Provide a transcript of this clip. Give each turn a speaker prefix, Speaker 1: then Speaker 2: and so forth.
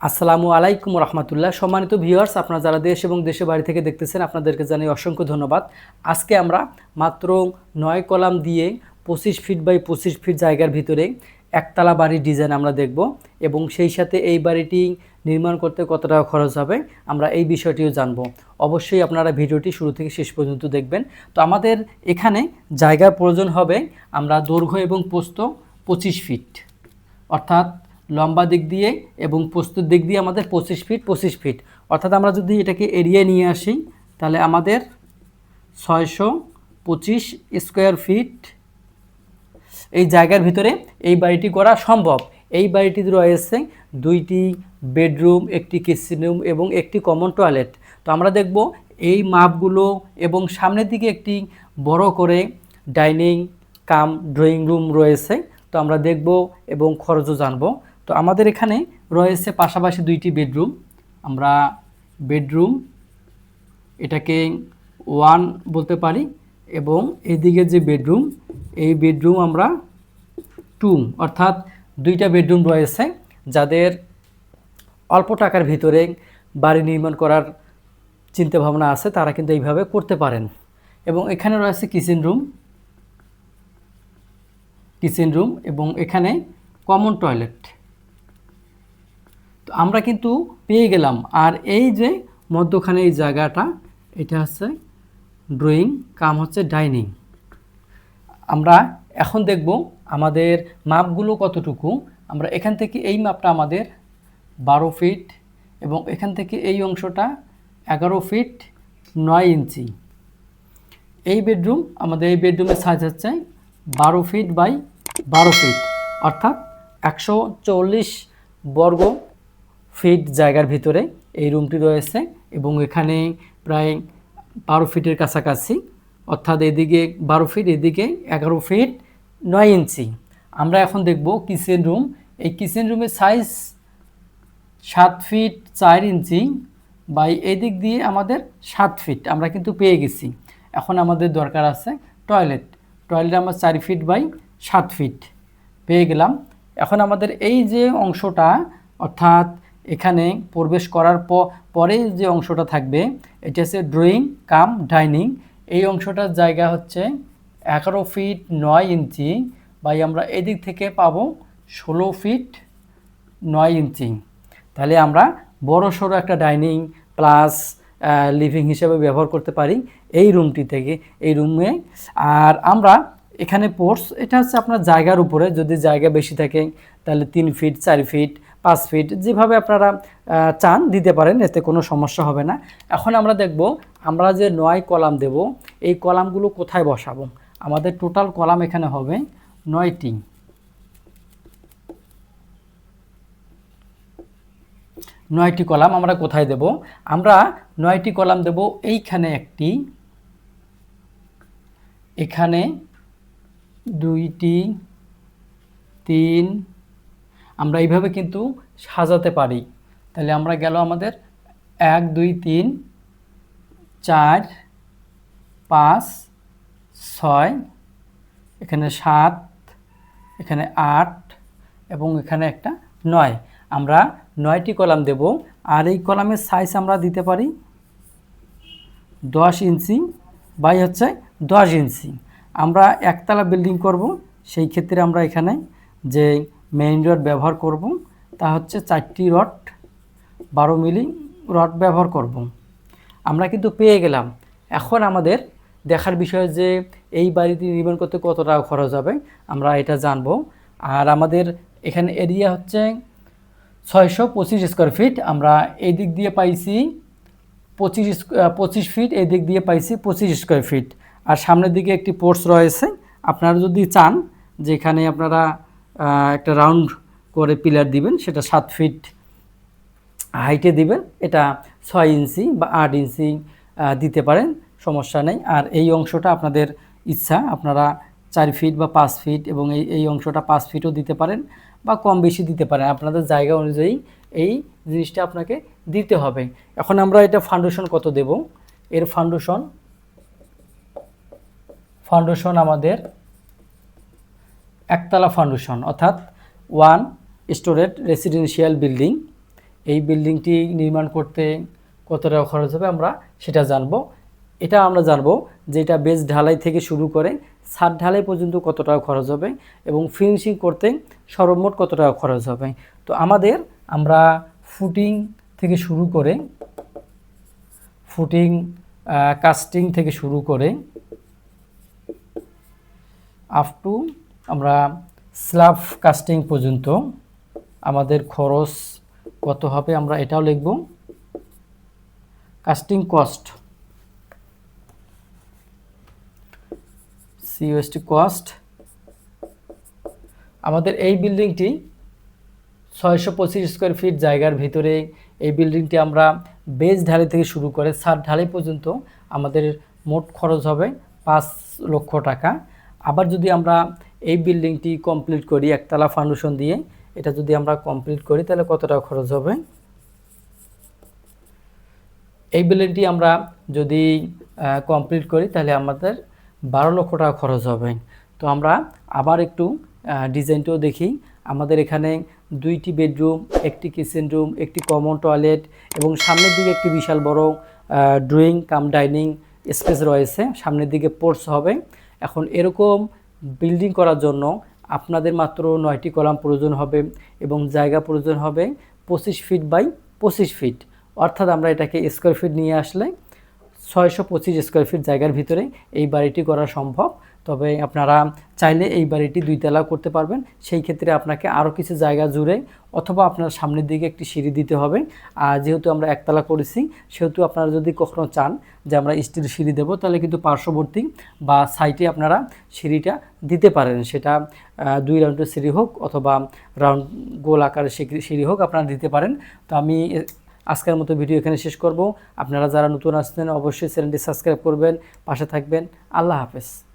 Speaker 1: আসসালামু আলাইকুম রহমতুল্লাহ। সম্মানিত ভিউয়ার্স, আপনারা যারা দেশ এবং দেশের বাড়ি থেকে দেখতেছেন, আপনাদেরকে জানাই অসংখ্য ধন্যবাদ। আজকে আমরা মাত্র নয় কলাম দিয়ে পঁচিশ ফিট বাই পঁচিশ ফিট জায়গার ভিতরে একতলা বাড়ির ডিজাইন আমরা দেখব এবং সেই সাথে এই বাড়িটি নির্মাণ করতে কত টাকা খরচ হবে আমরা এই বিষয়টিও জানব। অবশ্যই আপনারা ভিডিওটি শুরু থেকে শেষ পর্যন্ত দেখবেন। তো আমাদের এখানে জায়গার প্রয়োজন হবে আমরা দৈর্ঘ্য এবং পোস্ত পঁচিশ ফিট। অর্থাৎ লম্বা দিক দিয়ে এবং প্রস্তুত দিক দিয়ে আমাদের পঁচিশ ফিট পঁচিশ ফিট অর্থাৎ আমরা যদি এটাকে এরিয়ায় নিয়ে আসি, তাহলে আমাদের ছয়শো পঁচিশ স্কোয়ার ফিট এই জায়গার ভিতরে এই বাড়িটি করা সম্ভব। এই বাড়িটিতে রয়েছে দুইটি বেডরুম, একটি কিচেন রুম এবং একটি কমন টয়লেট তো আমরা দেখব এই মাপগুলো এবং সামনের দিকে একটি বড় করে ডাইনিং কাম ড্রয়িং রুম রয়েছে। তো আমরা দেখব এবং খরচও জানব। তো আমাদের এখানে রয়েছে পাশাপাশি দুইটি বেডরুম। আমরা বেডরুম এটাকে ওয়ান বলতে পারি এবং এদিকে যে বেডরুম, এই বেডরুম আমরা টু, অর্থাৎ দুইটা বেডরুম রয়েছে যাদের অল্প টাকার ভিতরে বাড়ি নির্মাণ করার চিন্তাভাবনা আছে, তারা কিন্তু এইভাবে করতে পারেন। এবং এখানে রয়েছে কিচেন রুম কিচেন রুম এবং এখানে কমন টয়লেট তো আমরা কিন্তু পেয়ে গেলাম। আর এই যে মধ্যখানে এই জায়গাটা, এটা হচ্ছে ড্রয়িং কাম হচ্ছে ডাইনিং আমরা এখন দেখব আমাদের মাপগুলো কতটুকু। আমরা এখান থেকে এই মাপটা আমাদের বারো ফিট এবং এখান থেকে এই অংশটা এগারো ফিট নয় ইঞ্চি। এই বেডরুম আমাদের এই বেডরুমের সাইজ হচ্ছে বারো ফিট বাই বারো ফিট অর্থাৎ একশো চল্লিশ বর্গ ফিট জায়গার ভিতরে এই রুমটি রয়েছে এবং এখানে প্রায় বারো ফিটের কাছাকাছি, অর্থাৎ এদিকে বারো ফিট, এদিকে এগারো ফিট নয় ইঞ্চি। আমরা এখন দেখব কিচেন রুম এই কিচেন রুমের সাইজ সাত ফিট চার ইঞ্চি বাই এদিক দিয়ে আমাদের সাত ফিট। আমরা কিন্তু পেয়ে গেছি। এখন আমাদের দরকার আছে টয়লেট টয়লেট আমরা চার ফিট বাই সাত ফিট পেয়ে গেলাম। এখন আমাদের এই যে অংশটা, অর্থাৎ এখানে প্রবেশ করার পরে যে অংশটা থাকবে, এটা হচ্ছে ড্রয়িং কাম ডাইনিং এই অংশটার জায়গা হচ্ছে এগারো ফিট নয় ইঞ্চি বাই আমরা এদিক থেকে পাবো ষোলো ফিট নয় ইঞ্চি। তাহলে আমরা বড় সড়ো একটা ডাইনিং প্লাস লিভিং হিসেবে ব্যবহার করতে পারি এই রুমটি থেকে, এই রুমে আর আমরা এখানে পোর্টস এটা হচ্ছে আপনার জায়গার উপরে, যদি জায়গা বেশি থাকে, তাহলে তিন ফিট, চার ফিট পাঁচ ফিট যেভাবে আপনারা চান দিতে পারেন, এতে কোনো সমস্যা হবে না। এখন আমরা দেখব, আমরা যে নয় কলাম দেব, এই কলামগুলো কোথায় বসাবো? আমাদের টোটাল কলাম এখানে হবে নয়টি। নয়টি কলাম আমরা কোথায় দেব? আমরা নয়টি কলাম দেব এইখানে একটি, এখানে দুইটি, তিন আমরা এইভাবে কিন্তু সাজাতে পারি। তাহলে আমরা গেল আমাদের এক, দুই, তিন, চার, পাঁচ, ছয়, এখানে সাত, এখানে আট এবং এখানে একটা নয়। আমরা নয়টি কলাম দেব। আর এই কলামের সাইজ আমরা দিতে পারি দশ ইঞ্চি বাই হচ্ছে দশ ইঞ্চি। আমরা একতলা বিল্ডিং করব। সেই ক্ষেত্রে আমরা এখানে যে মেইন রড ব্যবহার করব, তা হচ্ছে চারটি রড বারো মিলি রড ব্যবহার করব। আমরা কিন্তু পেয়ে গেলাম। এখন আমাদের দেখার বিষয় যে এই বাড়িটি নির্মাণ করতে কত টাকা খরচ হবে, আমরা এটা জানব। আর আমাদের এখানে এরিয়া হচ্ছে ছয়শো পঁচিশ স্কোয়ার ফিট আমরা এই দিক দিয়ে পাইছি পঁচিশ পঁচিশ ফিট এই দিক দিয়ে পাইছি পঁচিশ স্কোয়ার ফিট আর সামনের দিকে একটি পোর্টস রয়েছে। আপনারা যদি চান, যেখানে আপনারা একটা রাউন্ড করে পিলার দিবেন, সেটা সাত ফিট হাইটে দিবেন, এটা ছয় ইঞ্চি বা আট ইঞ্চি দিতে পারেন, সমস্যা নেই। আর এই অংশটা আপনাদের ইচ্ছা, আপনারা চার ফিট বা পাঁচ ফিট এবং এই এই অংশটা পাঁচ ফিটও দিতে পারেন বা কম বেশি দিতে পারেন। আপনাদের জায়গা অনুযায়ী এই জিনিসটা আপনাকে দিতে হবে। এখন আমরা এটা ফাউন্ডেশন কত দেব? এর ফাউন্ডেশন ফাউন্ডেশন আমাদের একতলা ফাউন্ডেশন অর্থাৎ ওয়ান স্টোরেড রেসিডেন্সিয়াল বিল্ডিং এই বিল্ডিংটি নির্মাণ করতে কত টাকা খরচ হবে আমরা সেটা জানব। এটা আমরা জানব যে এটা বেস ঢালাই থেকে শুরু করে ছাদ ঢালাই পর্যন্ত কত টাকা খরচ হবে এবং ফিনিশিং করতে সর্বমোট কত টাকা খরচ হবে। তো আমাদের আমরা ফুটিং থেকে শুরু করে ফুটিং কাস্টিং থেকে শুরু করে আপ টু আমরা স্ল্যাব কাস্টিং পর্যন্ত আমাদের খরচ কত হবে আমরা এটাও লিখব। কাস্টিং কস্ট সিওএসটি কস্ট, আমাদের এই বিল্ডিংটি ছয়শো পঁচিশ স্কোয়ার ফিট জায়গার ভিতরে এই বিল্ডিংটি আমরা বেজ ঢালি থেকে শুরু করে সাত ঢালাই পর্যন্ত আমাদের মোট খরচ হবে পাঁচ লক্ষ টাকা। আবার যদি আমরা এই বিল্ডিংটি কমপ্লিট করি, একতলা ফাউন্ডেশন দিয়ে। এটা যদি আমরা কমপ্লিট করি, তাহলে কত টাকা খরচ হবে? এই বিল্ডিংটি আমরা যদি কমপ্লিট করি, তাহলে আমাদের বারো লক্ষ টাকা খরচ হবে। তো আমরা আবার একটু ডিজাইনটাও দেখি। আমাদের এখানে দুইটি বেডরুম একটি কিচেন রুম একটি কমন টয়লেট এবং সামনের দিকে একটি বিশাল বড় ড্রয়িং কাম ডাইনিং স্পেস রয়েছে। সামনের দিকে পোর্টস হবে। এখন এরকম বিল্ডিং করার জন্য আপনাদের মাত্র নয়টি কলাম প্রয়োজন হবে এবং জায়গা প্রয়োজন হবে পঁচিশ ফিট বাই পঁচিশ ফিট অর্থাৎ আমরা এটাকে স্কোয়ার ফিট নিয়ে আসলে ছয়শো পঁচিশ স্কোয়ার ফিট জায়গার ভিতরে এই বাড়িটি করা সম্ভব। তবে আপনারা চাইলে এই বাড়িটি দুইতলা করতে পারবেন। সেই ক্ষেত্রে আপনাকে আরও কিছু জায়গা জুড়ে অথবা আপনার সামনের দিকে একটি সিঁড়ি দিতে হবে। আর যেহেতু আমরা একতলা করেছি, সেহেতু আপনারা যদি কখনও চান যে আমরা স্টিল সিঁড়ি দেবো, তাহলে কিন্তু পার্শ্ববর্তী বা সাইটে আপনারা সিঁড়িটা দিতে পারেন। সেটা দুই রাউন্ডের সিঁড়ি হোক অথবা রাউন্ড গোল আকারের সিঁড়ি- হোক আপনারা দিতে পারেন। তো আমি আজকের মতো ভিডিও এখানে শেষ করব। আপনারা যারা নতুন আসছেন, অবশ্যই চ্যানেলটি সাবস্ক্রাইব করবেন, পাশে থাকবেন। আল্লাহ হাফেজ।